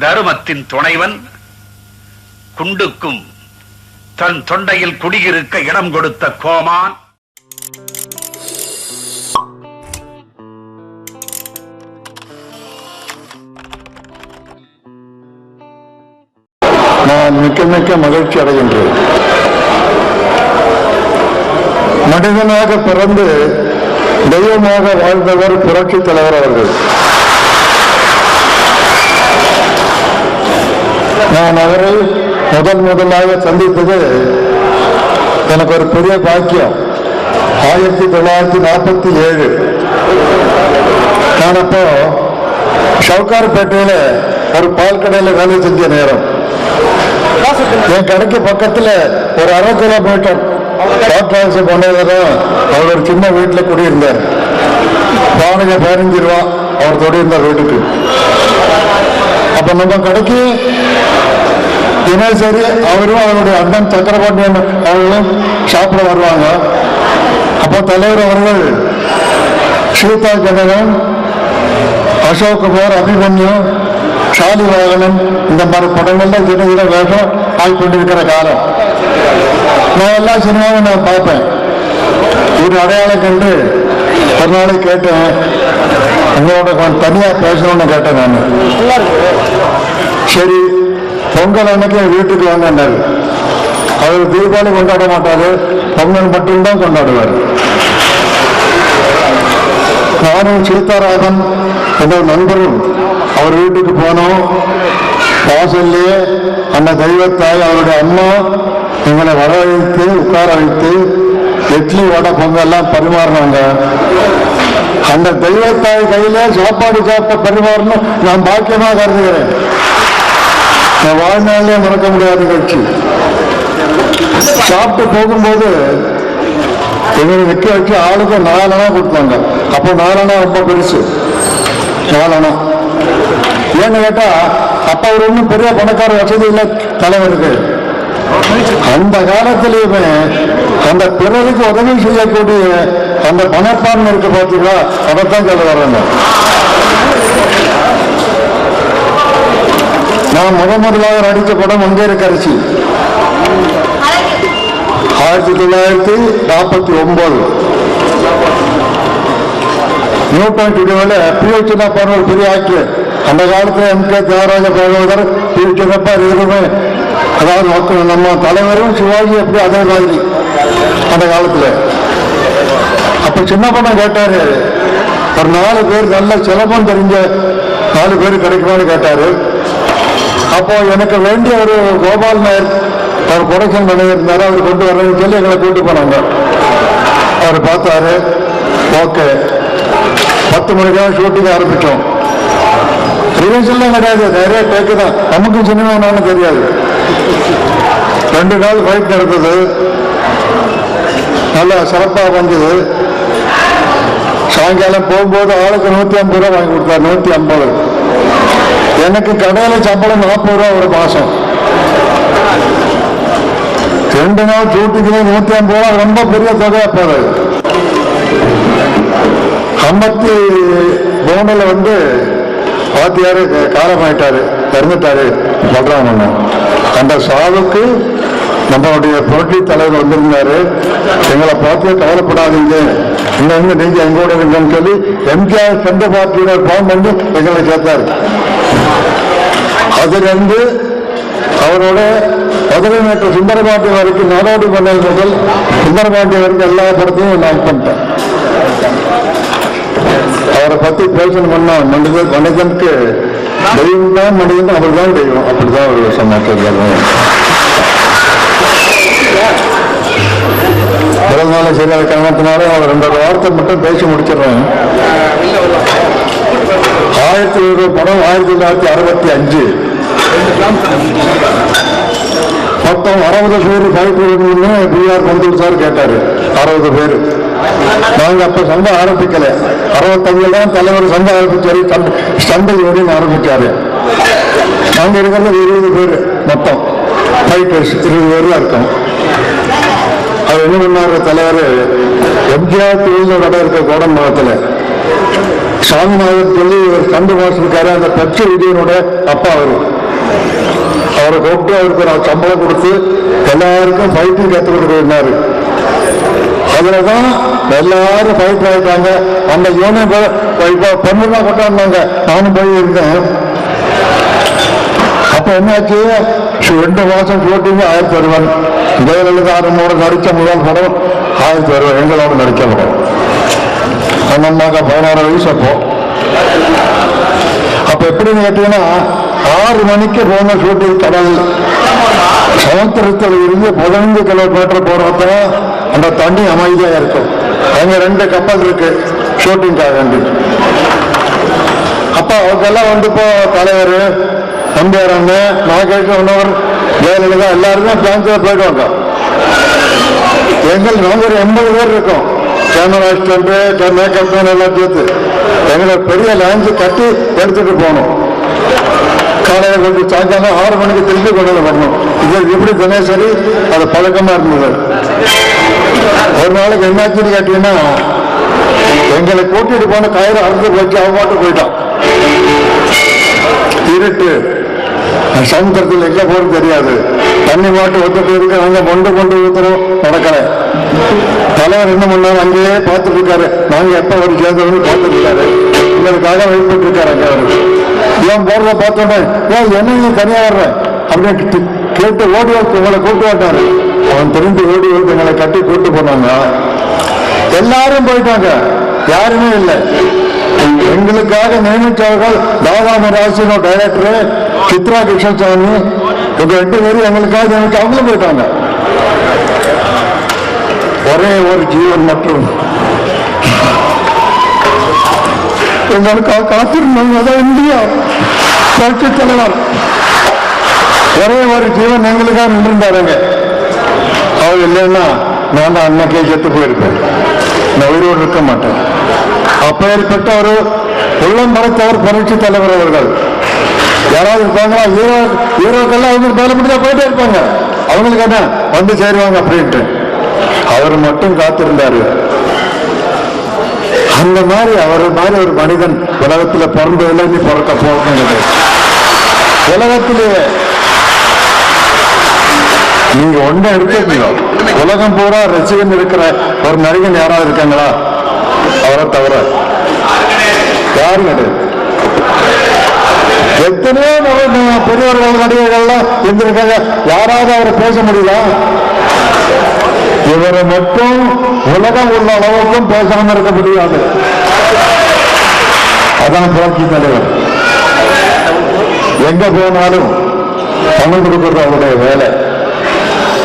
தருமத்தின் துணைவன் குண்டுக்கும் தன் தொண்டையில் குடியிருக்க இடம் கொடுத்த கோமான். நான் மிக்க மிக்க மகிழ்ச்சி அடைகின்றேன். மனிதனாக பிறந்து தெய்வமாக வாழ்ந்தவர் புரட்சி தலைவர் அவர்கள். நான் அவரை முதன் முதலாக சந்தித்தது எனக்கு ஒரு பெரிய பாக்கியம். ஆயிரத்தி தொள்ளாயிரத்தி நாற்பத்தி ஏழு. நான் அப்போ ஷவுகார்பேட்டையில் ஒரு பால் கடையில் வேலை செஞ்ச நேரம். என் கடைக்கு பக்கத்துல ஒரு அரை கிலோமீட்டர் டாக்டர்ஸ் பண்ணதுதான் அவர் ஒரு சின்ன வீட்டுல குடியிருந்தார். வாடகை பதினஞ்சு ரூபா அவர் தொடியிருந்தார் வீட்டுக்கு. அப்ப நம்ம கடைக்கு தினசரி அவரும் அவருடைய அண்ணன் சக்கரபாண்டியன் அவர்களும் சாப்பிட வருவாங்க. அப்போ தலைவர் அவர்கள் சீதா ஜனகன் அசோக் குமார் அபிமன்யு சாலிவாகனன் இந்த மாதிரி படங்கள்ல தின தின வேஷம் ஆகிக்கொண்டிருக்கிற காலம். நான் எல்லா சினிமாவும் நான் பார்ப்பேன். ஒரு அடையாளம் கண்டு மறுநாளே கேட்டேன். உங்களோட கொஞ்சம் தனியா பேசணும்னு கேட்டேன் நான். சரி பொங்கல் அன்னைக்கு என் வீட்டுக்கு வந்தார் அவர் தீபாவளி கொண்டாட மாட்டாரு. பொங்கல் மட்டும்தான் கொண்டாடுவார். நானும் சீதாராமன் என்னோட நண்பரும் அவர் வீட்டுக்கு போனோம். வாசல்லையே அந்த தெய்வத்தாய் அவருடைய அம்மா எங்களை வரவழைத்து உட்கார வைத்து இட்லி வடை பொங்கல் எல்லாம் பரிமாறினாங்க அந்த தெய்வத்தாய் கையில சாப்பாடு சாப்பிட்ட பரிமாறணும். நான் பாக்கியமா கருதுகிறேன். நான் வாழ்நாளே மறக்க முடியாத நிகழ்ச்சி. சாப்பிட்டு போகும்போது எங்களை நிக்க வச்சு ஆளுக்கு நாலனா கொடுத்தாங்க. அப்போ நாலனா ரொம்ப பெருசு. நாலனா. ஏன்னு கேட்டா அப்ப அவர் ஒன்றும் பெரிய பணக்கார வசதி இல்லை தலைவருக்கு. அந்த காலத்திலேயுமே அந்த பிறருக்கு உதவி செய்யக்கூடிய அந்த பணப்பான்மை இருக்கு பார்த்தீங்களா அதைத்தான் சொல்ல வர்றாங்க. நான் முத முதலாக நடித்த படம் மங்கையரசி ஆயிரத்தி தொள்ளாயிரத்தி நாற்பத்தி ஒன்பது. நியூ பாயிண்ட் இடைவேளை பி வி சின்னப்பான்னு ஒரு பெரிய ஆக்டர் அந்த காலத்துல M K Thyagaraja Bhagavathar P V Chinnappa இருவருமே அதாவது மக்கள் நம்ம தலைவரும் சிவாஜி எப்படி அதே மாதிரி அந்த காலத்துல. அப்ப சின்ன பணம் கேட்டாரு ஒரு நாலு பேர் நல்ல சிலபம் தெரிஞ்ச நாலு பேர் கிடைக்குமான்னு கேட்டாரு. அப்போ எனக்கு வேண்டிய ஒரு கோபால் நாயர் அவர் புரட்சன் பண்ணியிருந்தார் அவர் கொண்டு வரணும்னு சொல்லி எங்களை கூட்டு போனாங்க. அவர் பார்த்தாரு ஓகே பத்து மணிக்காக ஷூட்டிங் ஆரம்பித்தோம் ரிஹர்சல்லாம் கிடையாது நிறைய டேக்கு தான். நமக்கும் சினிமா என்னன்னு தெரியாது. ரெண்டு நாள் ஃபைட் நடந்தது. நல்லா சிறப்பாக வந்தது. சாயங்காலம் போகும்போது ஆளுக்கு நூற்றி ஐம்பது ரூபா வாங்கி கொடுத்தார். நூற்றி ஐம்பது. எனக்கு கடையில சம்பளம் நாற்பது ரூபா ஒரு மாசம். ரெண்டு நாள் ஷூட்டிங்ல நூத்தி ஐம்பது ரூபா ரொம்ப பெரிய தொகையா போகுது. ஐம்பத்தி மூணுல வந்து வாத்தியாரு காலமாயிட்டாரு இறந்துட்டாரு சொல்கிறாங்க அந்த சாவுக்கு நம்மளுடைய புரட்சி தலைவர் வந்திருந்தாரு. எங்களை பார்த்து கவலைப்படாதீங்க. இன்னும் நீங்க எங்கூட இருங்கன்னு சொல்லி எம்ஜிஆர் சென்ற பார்ட்டியினர் போன் பண்ணி எங்களை சேர்த்தாரு. அதிலிருந்து அவரோட மதுரை மேட்டு சுந்தரபாண்டி வரைக்கும் நாடோடி மன்னர் முதல் சுந்தரபாண்டி வரைக்கும் எல்லா படத்தையும் நான் பண்ணிட்டேன். அவரை பத்தி பேசணும்னா மனிதன் மனிதனுக்கு தெய்வம் தான் மனிதன் அவர் தான் தெய்வம் அப்படிதான் அவர் சொன்னாங்க பிறந்தநாளை சரியான காரணத்தினால அவர் ரெண்டரை வார்த்தை மட்டும் பேசி முடிச்சிடுறேன். ஆயிரத்தி ஒரு படம் ஆயிரத்தி தொள்ளாயிரத்தி அறுபத்தி அஞ்சு. மொத்தம் அறுபது பேர் ஃபைட் வேணும்னு பிஆர் பந்தூர் சார் கேட்டாரு. அறுபது பேர். நாங்க அப்ப சண்டை ஆரம்பிக்கல. அறுபத்தஞ்சுல தான் தலைவர் சண்டை ஆரம்பிச்சாரு. சண்டை சண்டை யூனியன் ஆரம்பிச்சாரு நாங்க இருக்கிறது இருபது பேர் மொத்தம். ஃபைட்டர்ஸ் இருபது பேர்ல இருக்கோம். அது என்ன பண்ணாரு தலைவர்? எம்ஜிஆர் தொழில் கடை இருக்க கோடம்பாளத்துல சாமிநாதன் சொல்லி ஒரு சண்டு வாசிருக்காரு அந்த பச்சை விஜயனோட அப்பா அவரு. அவரை கூப்பிட்டு அவருக்கு ஒரு சம்பளம் கொடுத்து எல்லாருக்கும் ஃபைட்டிங் கற்றுக் கொடுக்கிறாரு அவ்வளவுதான் எல்லாரும் ஃபைட் ஆயிட்டாங்க. அந்த யூனியன் இப்போ பொண்ணு தான் கொண்டாடினாங்க நானும் போய் இருக்கேன். அப்ப என்னாச்சு? ரெண்டு மாசம் ஷூட்டிங் ஆயிரத்தி வருவன் ஜெயலலிதா நம்மோட நடிச்ச முதல் படம் ஆயிரத்தி வருவன் எங்களோட நடிச்ச படம். அந்த பதினாறு வயசு அப்போ. அப்ப எப்படின்னு கேட்டீங்கன்னா ஆறு மணிக்கு போன ஷூட்டிங் கடல். சமுத்திரத்தில் இருந்து பதினைந்து கிலோமீட்டர் போறப்ப அந்த தண்ணி அமைதியா இருக்கும். அங்க ரெண்டு கப்பல் இருக்கு ஷூட்டிங்காக வேண்டி. அப்ப அவங்கெல்லாம் வந்து இப்போ தலைவர் நம்பியாராங்க நான் கேட்க ஒன்னவர் ஜெயலலிதா எல்லாருமே பிளான்ல போயிடுவாங்க. எங்கள் நாங்கள் ஒரு எண்பது பேர் இருக்கோம். கேமரா அசிஸ்டன்ட் மேக்கப் எல்லாம் சேர்த்து. எங்களை பெரிய லாஞ்சு கட்டி எடுத்துட்டு போகணும். காலையில் கொஞ்சம் சாயங்காலம் ஆறு மணிக்கு திரும்பி கொண்டு வரணும் இது எப்படி தினசரி? அது பழக்கமா இருந்தது. ஒரு நாளைக்கு என்னாச்சுன்னு கேட்டீங்கன்னா எங்களை கூட்டிட்டு போன கயிறு அறுத்து போச்சு அவன் மாட்டு போயிட்டான். இருட்டு. சமுத்திரத்தில் எங்க போறது தெரியாது. தண்ணி மாட்டு ஒத்துட்டு இருக்கு அங்க கொண்டு கொண்டு ஊத்துறோம் நடக்கல. தலைவர் என்ன பண்ணாரு? அங்கேயே பார்த்துட்டு இருக்காரு. நாங்க எப்ப ஒரு சேர்ந்தவங்க பார்த்துட்டு இருக்காரு. எங்களுக்காக வெயிட் பண்ணிட்டு இருக்காரு அங்க அவரு. ஏன் போறத பார்த்தோன்னே ஏன் என்ன நீ தனியா வர்ற? அப்படின்னு கேட்டு ஓடி வந்து உங்களை கூப்பிட்டு வந்தாரு அவன் திரும்பி ஓடி ஓடி எங்களை கட்டி கூட்டு போனாங்க. எல்லாரும் போயிட்டாங்க. யாருமே இல்லை. எங்களுக்காக நியமித்தவர்கள் தாதாம ராசினோ டைரக்டர் சித்ரா கிருஷ்ணசாமி. இவங்க ரெண்டு பேரும் எங்களுக்காக நியமிச்சு அவங்களும் போயிட்டாங்க. ஒரே ஒரு ஜீவன் மற்றும் எங்களுக்காக காத்திருந்தாங்க அதான் இந்தியா. புரட்சி தலைவர். ஒரே ஒரு ஜீவன் எங்களுக்காக நின்றிருந்தாருங்க. அவர் இல்லைன்னா நான் தான் அன்னைக்கே செத்து போயிருப்பேன். நான் உயிரோடு இருக்க மாட்டேன். அப்பேற்பட்ட ஒரு உள்ளம் மறைத்தவர் புரட்சி தலைவர் அவர்கள். யாராவது இருப்பாங்களா? ஹீரோ ஹீரோக்கெல்லாம் அவங்க மேல முடிஞ்சா போயிட்டே இருப்பாங்க. அவங்களுக்கு என்ன? வந்து சேருவாங்க அப்படின்ட்டு. அவர் மட்டும் காத்திருந்தாரு. அந்த மாதிரி அவர் மாதிரி ஒரு மனிதன் உலகத்துல பிறந்ததில்லை நீ பிறக்க போகிறது உலகத்திலேயே நீங்க ஒண்ணு எடுத்துக்கீங்க உலகம் பூரா ரசிகன் இருக்கிற ஒரு நடிகன் யாராவது இருக்காங்களா? அவரை தவிர. யாரும் கிடையாது எத்தனையோ நபர் பெரியவர்கள் நடிகர்கள்லாம் இருந்திருக்காங்க. யாராவது அவரை பேச முடியுதா? இவரை மட்டும் உலகம் உள்ள அளவுக்கும் பேசாம இருக்க முடியாது. அதான் புரட்சி தலைவர். எங்க போனாலும் பணம் கொடுக்கிறது அவருடைய வேலை.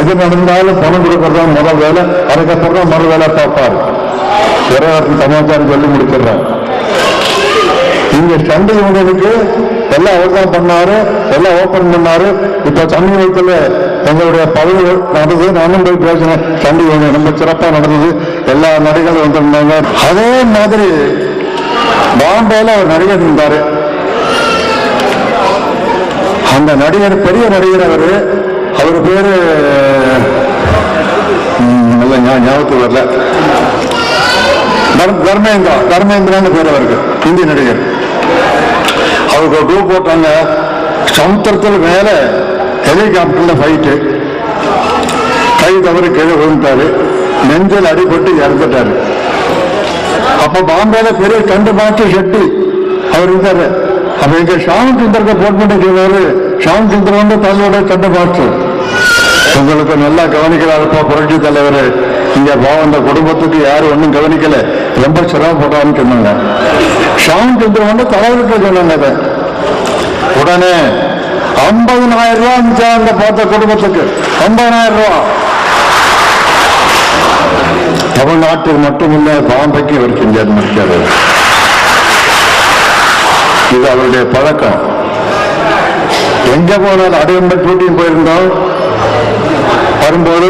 எது நடந்தாலும் பணம் கொடுக்கறதா தான் முதல் வேலை அதுக்கப்புறம் தான் மறு வேலை பார்ப்பாரு. ஒரே சமாச்சாரம் சொல்லி முடிச்சிடுறாங்க இங்க சண்டை உங்களுக்கு எல்லாம் அவர் தான் பண்ணாரு எல்லாம் ஓபன் பண்ணாரு. இப்ப சமீபத்தில் எங்களுடைய பதவி நடந்தது நானும் போய் பேசினேன். சண்டை யூனியன் ரொம்ப சிறப்பா நடந்தது. எல்லா நடிகர்களும் வந்திருந்தாங்க. அதே மாதிரி பாம்பேல ஒரு நடிகர் இருந்தாரு. அந்த நடிகர் பெரிய நடிகர் அவரு அவர் பேரு நல்ல ஞாபகத்துக்கு வரல. தர்மேந்திரா தர்மேந்திரான்னு பேர் அவருக்கு ஹிந்தி நடிகர். அவருக்கு ஒரு குரூப் போட்டாங்க. சமுத்திரத்தில் மேலே ஹெலிகாப்டர்ல ஃபைட்டு கை தவறி கீழே விழுந்துட்டாரு. நெஞ்சில் அடிபட்டு இறந்துட்டாரு. அப்ப பாம்பேல பெரிய கண்டு பார்த்து ஷெட்டி அவர் இருந்தாரு. அப்ப இங்க ஷாம் சுந்தருக்கு போட் பண்ணிட்டு ஷாம் சுந்தர் வந்து தன்னோட கண்டு பார்த்து உங்களுக்கு நல்லா கவனிக்கிறாருப்பா புரட்சி தலைவர். இங்க பாவம் குடும்பத்துக்கு யாரும் ஒன்றும் கவனிக்கல. ரொம்ப சிரமப்படுறான்னு சொன்னாங்க ஷாம் சுந்தர் வந்து தலைவர்கிட்ட சொன்னாங்க அதை. உடனே ஐம்பதனாயிரம் ரூபா இருந்துச்சா அந்த பார்த்த குடும்பத்துக்கு. ஐம்பதனாயிரம் ரூபா. தமிழ்நாட்டில் மட்டுமில்ல பாம்பைக்கு இவர் செஞ்சார் முடிச்சார் இது அவருடைய பழக்கம். எங்க போனாலும் அடையம்பை கூட்டியும் போயிருந்தோம் வரும்போது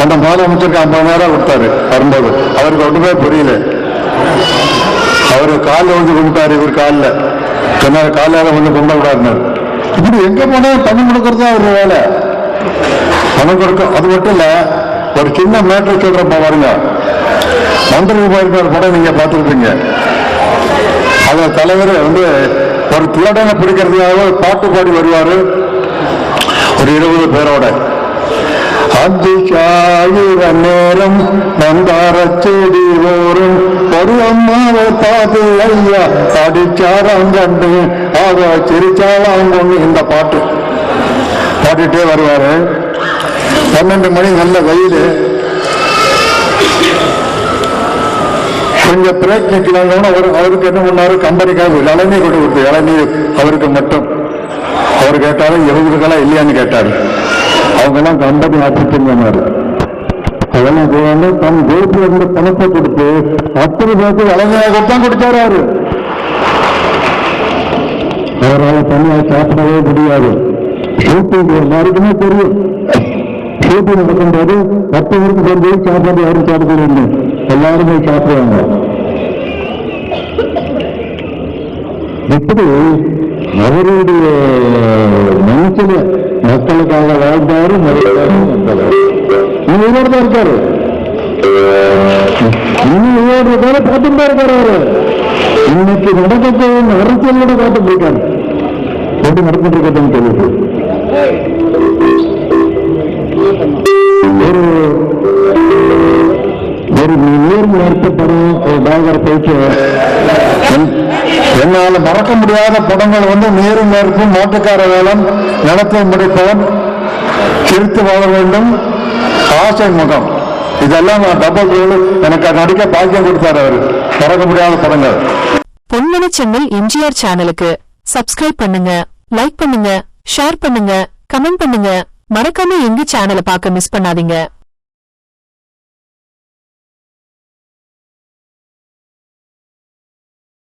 அந்த முதலமைச்சருக்கு ஐம்பதாயிரம் கொடுத்தாரு. வரும்போது. அவருக்கு ஒன்றுமே புரியல. அவரு காலில் வந்து கும்பிட்டாரு இவர் காலில். சொன்னார் காலால வந்து கும்பிட விடாருனாரு இப்படி எங்க போனாலும் பணம் கொடுக்கறது அவர் வேலை. பணம் கொடுக்க அது மட்டும் இல்ல ஒரு சின்ன மேட்டர் சொல்றப்ப பாருங்க. மந்திரி போயிருக்கிற படம் நீங்க பார்த்துருப்பீங்க. அத தலைவர் வந்து ஒரு திருடனை பிடிக்கிறதுக்காக பாட்டு பாடி வருவாரு. ஒரு இருபது பேரோட. அந்தி நேரம் மந்தார செடி ஓரும். ஒரு அம்மாவை பார்த்து ஐயா அடிச்சாராம் கண்டு அவ சிரிச்சாலாம் கொண்டு இந்த பாட்டு. பாடிட்டே வருவாரு. பன்னெண்டு மணி நல்ல வெயில். கொஞ்சம் பிரேக் நிற்கலாங்க அவர் அவருக்கு என்ன பண்ணாரு? கம்பெனிக்காக இளநீர் கொண்டு கொடுத்து இளநீர் அவருக்கு மட்டும். அவர் கேட்டாலும் இவங்களுக்கெல்லாம் இல்லையான்னு கேட்டாரு. அவங்க எல்லாம் கம்பெனி ஆஃபீஸுங்கன்னாரு அதெல்லாம் செய்யாம தன் ஜோதியில இருந்து பணத்தை கொடுத்து அத்தனை பேருக்கு வளமையாகத்தான் கொடுத்தாரு அவரு. அவரால் தனியாக சாப்பிடவே முடியாது. ஷூட்டிங் எல்லாருக்குமே தெரியும். ஷூட்டிங் நடக்கும்போது பத்து பேருக்கு சேர்ந்து சாப்பாடு யாரும் சாப்பிடுறது எல்லாருமே சாப்பிடுவாங்க. இப்படி அவருடைய மனசுல மக்களுக்காக வாழ்ந்தாரு இன்னும் தான் இருக்காரு. இன்னும் உயர்றதால பார்த்துட்டு தான் இருக்காரு அவரு. இன்னைக்கு நடக்கக்கூடிய அரசியலோட பார்த்துட்டு இருக்காரு. எப்படி நடந்துட்டு இருக்கட்டும் தெரியுது. ஒரு ஒரு நேர்மை ஏற்பட்டதும் ஒரு பேச்சு. என்னால் என்னால மறக்க முடியாத படங்கள் வந்து நேரும் நெருப்பும் மாட்டுக்கார வேலம் நிலத்தை முடிப்பவன் சிரித்து வாழ வேண்டும். ஆசை முகம். இதெல்லாம் நான் டபுள் ரோல் எனக்கு நடிக்க பாக்கியம் கொடுத்தாரு அவர். மறக்க முடியாத படங்கள். பொன்மன சென்னை எம்ஜிஆர் சேனலுக்கு சப்ஸ்கிரைப் பண்ணுங்க லைக் பண்ணுங்க ஷேர் பண்ணுங்க கமெண்ட் பண்ணுங்க. மறக்காம எங்க சேனலை பார்க்க மிஸ் பண்ணாதீங்க.